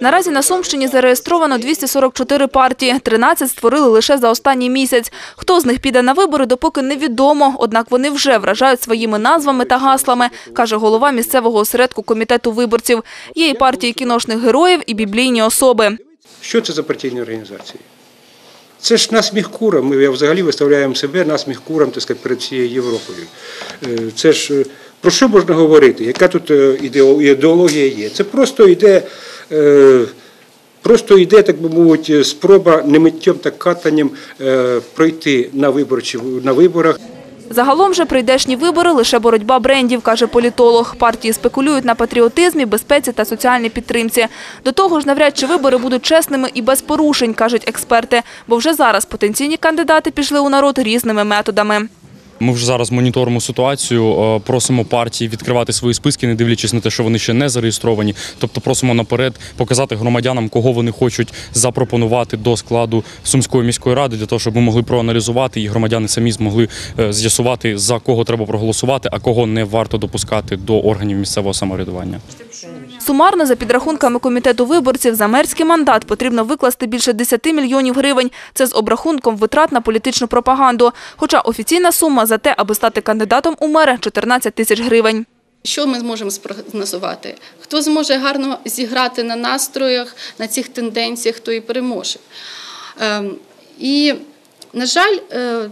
Наразі на Сумщині зареєстровано 244 партії, 13 створили лише за останній місяць. Хто з них піде на вибори, допоки невідомо, однак вони вже вражають своїми назвами та гаслами, каже голова місцевого осередку комітету виборців. Є і партії кіношних героїв, і біблійні особи. Що це за партійні організації? Це ж насміх курам. Ми взагалі виставляємо себе насміх курам так сказати, перед всією Європою. Е, Це ж е, про що можна говорити? Яка тут е, ідео- ідеологія є? Це просто йде, е, просто йде, так би мовити, спроба не миттєм та катанням е, пройти на, виборчі, на виборах. Загалом же прийдешні вибори – лише боротьба брендів, каже політолог. Партії спекулюють на патріотизмі, безпеці та соціальній підтримці. До того ж, навряд чи вибори будуть чесними і без порушень, кажуть експерти. Бо вже зараз потенційні кандидати пішли у народ різними методами. Ми вже зараз моніторимо ситуацію, е, просимо партії відкривати свої списки, не дивлячись на те, що вони ще не зареєстровані. Тобто просимо наперед показати громадянам, кого вони хочуть запропонувати до складу Сумської міської ради, для того, щоб ми могли проаналізувати і громадяни самі змогли е, з'ясувати, за кого треба проголосувати, а кого не варто допускати до органів місцевого самоврядування. Сумарно, за підрахунками комітету виборців, за мерський мандат потрібно викласти більше 10 мільйонів гривень. Це з обрахунком витрат на політичну пропаганду. Хоча офіційна сума за те, аби стати кандидатом у мери – 14 тисяч гривень. Що ми зможемо спрогнозувати? Хто зможе гарно зіграти на настроях, на цих тенденціях, хто і переможе. Ем, І, на жаль, е,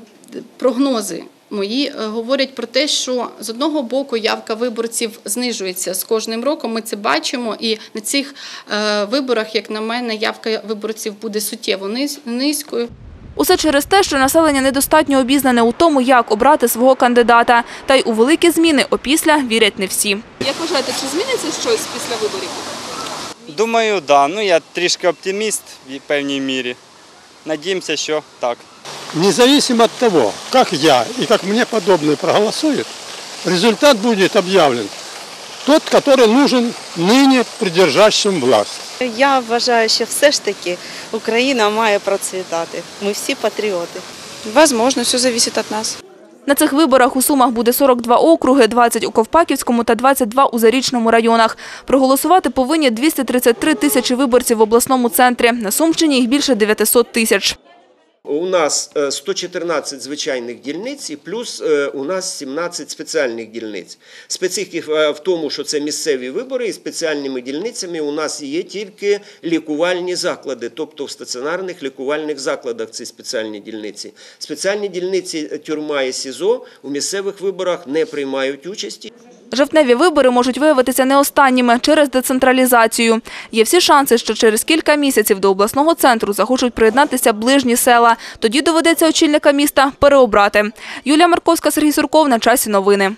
прогнози мої е, говорять про те, що з одного боку явка виборців знижується з кожним роком. Ми це бачимо, і на цих е, виборах, як на мене, явка виборців буде суттєво низькою. Усе через те, що населення недостатньо обізнане у тому, як обрати свого кандидата. Та й у великі зміни опісля вірять не всі. Як вважаєте, чи зміниться щось після виборів? Думаю, да. Ну я трішки оптиміст в певній мірі. Надіємося, що так Независимо от того, как я и как мне подобные проголосуют, результат будет объявлен тот, который нужен ныне придержащим власть. Я вважаю, що все ж таки Україна має процвітати. Ми всі патріоти. Возможно, все зависит от нас. На цих виборах у Сумах буде 42 округи, 20 у Ковпаківському та 22 у Зарічному районах. Проголосувати повинні 233 тисячі виборців в обласному центрі. На Сумщині їх більше 900 тисяч. У нас е, 114 звичайних дільниць і плюс е, у нас 17 спеціальних дільниць. Специфіка в тому, що це місцеві вибори, і спеціальними дільницями у нас є тільки лікувальні заклади, тобто в стаціонарних лікувальних закладах ці спеціальні дільниці. Спеціальні дільниці е, тюрма і СІЗО у місцевих виборах не приймають участі. Жовтневі вибори можуть виявитися не останніми через децентралізацію. Є всі шанси, що через кілька місяців до обласного центру захочуть приєднатися ближні села. Тоді доведеться очільника міста переобрати. Юлія Марковська, Сергій Сурков. На часі новини.